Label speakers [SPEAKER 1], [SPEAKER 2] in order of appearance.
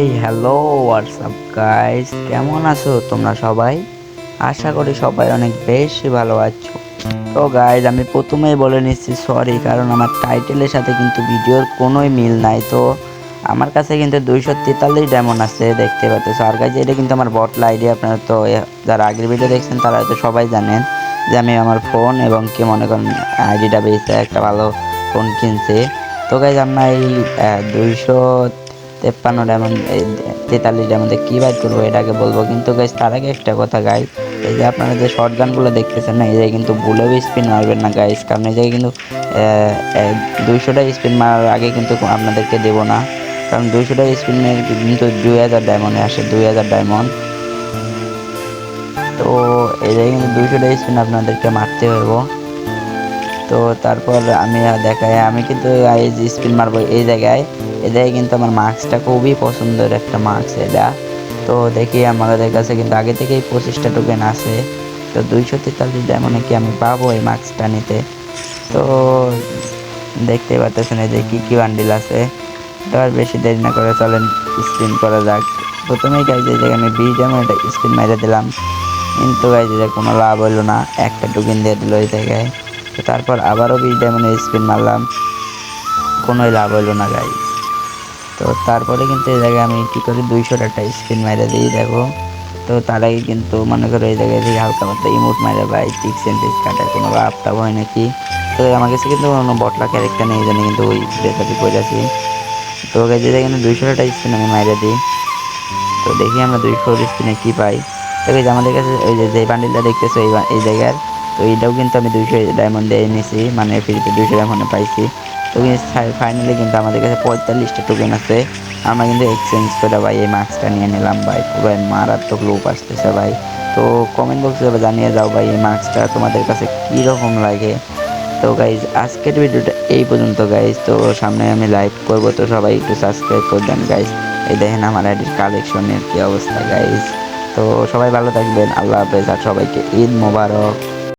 [SPEAKER 1] এই hello WhatsApp guys কেমন আছো তোমরা সবাই? আশা করি সবাই অনেক বেশি ভালো আছো। তো গাইজ আমি প্রথমেই বলে নিচ্ছি সরি কারণ আমার টাইটেলের সাথে কিন্তু ভিডিওর কোনোই মিল নাই। তো আমার কাছে কিন্তু দুইশো তেতাল্লিশ ডায়মন্ড আছে, দেখতে পাচ্ছ। আর গাইজ এটা কিন্তু আমার বটলা আইডি আপনারা তো যারা আগের ভিডিও দেখছেন, তারা হয়তো সবাই জানেন যে আমি আমার ফোন এবং কি মনে করেন আইডিটা বেচে একটা ভালো ফোন কিনছে। তো গাইজ আমরা এই দুইশো তেপ্পান্ন ডায়মন্ড তেতাল্লিশ ডায়মন্ডে কী বাইর করব এটাকে বলব। কিন্তু গাইজ তার আগে একটা কথা গাইজ এই যে আপনারা যে শর্ট গানগুলো দেখতেছেন না, এই জায়গায় কিন্তু ভুলেও স্পিন মারবেন না গাইজ কারণ এই জায়গায় কিন্তু দুইশোটা স্পিন মারার আগে কিন্তু আপনাদেরকে দেবো না। কারণ দুইশোটা স্পিনে কিন্তু দুই হাজার ডায়মন্ডে আসে, দুই হাজার ডায়মন্ড তো এই জায়গায় কিন্তু দুইশোটা স্পিন আপনাদেরকে মারতে হইব। তো তারপর আমি দেখাই আমি কিন্তু এই যে স্পিন মারবো এই জায়গায় এই জায়গায় কিন্তু আমার মার্কসটা খুবই পছন্দের একটা মার্কস এটা। তো দেখি আমাদের কাছে কিন্তু আগে থেকেই পঁচিশটা টোকেন আছে। তো দুইশো তেতাল্লিশ ডায়মন্ডে কি আমি পাবো এই মার্কসটা নিতে? তো দেখতেই পাচ্ছেন এই যে কী কী বান্ডিল আছে। তো আর বেশি দেরি না করে চলেন স্পিন করা যাক। প্রথমেই গাইজ এই জায়গায় আমি বিশ ডায়মন্ড একটা স্পিন মেরে দিলাম। কিন্তু গাইজ যে কোনো লাভ হলো না। একটা টোকেন দিয়ে দিল এই জায়গায়। তো তারপর আবারও বিশ ডায়মন্ডের স্পিন মারলাম। কোনোই লাভ হলো না গাইজ তো তারপরে কিন্তু এই জায়গায় আমি কী করি দুইশো একটা স্পিন মেরে দিই দেখো। তো তার আগে কিন্তু মনে করো এই জায়গায় থেকে হালকা পাতলা ইমোট মেরে ভাই টিক্স এন্ড টিক্স কাটার কোনো টাভ হয় নাকি? তো আমার কাছে কিন্তু কোনো বটলা ক্যারেক্টার নেই জানি কিন্তু ওই বেতাটি করে আছি। তো এই জায়গায় কিন্তু দুইশো একটা স্পিন আমি মেরে দিই। তো দেখি আমরা দুইশো স্পিনে কী পাই। তো guys, আমাদের কাছে ওই যে যে বান্ডিলটা দেখতেছো এই বা- এই জায়গার তো এইটাও কিন্তু আমি দুইশো ডায়মন্ড দিয়ে নিয়েছি মানে ফ্রিতে দুইশো ডায়মন্ডে পাইছি। তো কিন্তু ফাইনালি কিন্তু আমাদের কাছে পঁয়তাল্লিশটা টোকেন আছে। আমরা কিন্তু এক্সচেঞ্জ করে ভাই এই মাস্কটা নিয়ে নিলাম ভাই। পুরো মারাত্মক লোক আসতেছে ভাই। তো কমেন্ট বক্সে জানিয়ে যাও ভাই এই মাস্কটা তোমাদের কাছে কীরকম লাগে। তো গাইজ আজকের ভিডিওটা এই পর্যন্ত গাইজ তো সামনে আমি লাইভ করব। তো সবাই একটু সাবস্ক্রাইব করে দেন গাইজ এই দেখেন আমার আইডির কালেকশনের কী অবস্থা গাইজ তো সবাই ভালো থাকবেন। আল্লাহ হাফেজ। আর সবাইকে ঈদ মোবারক।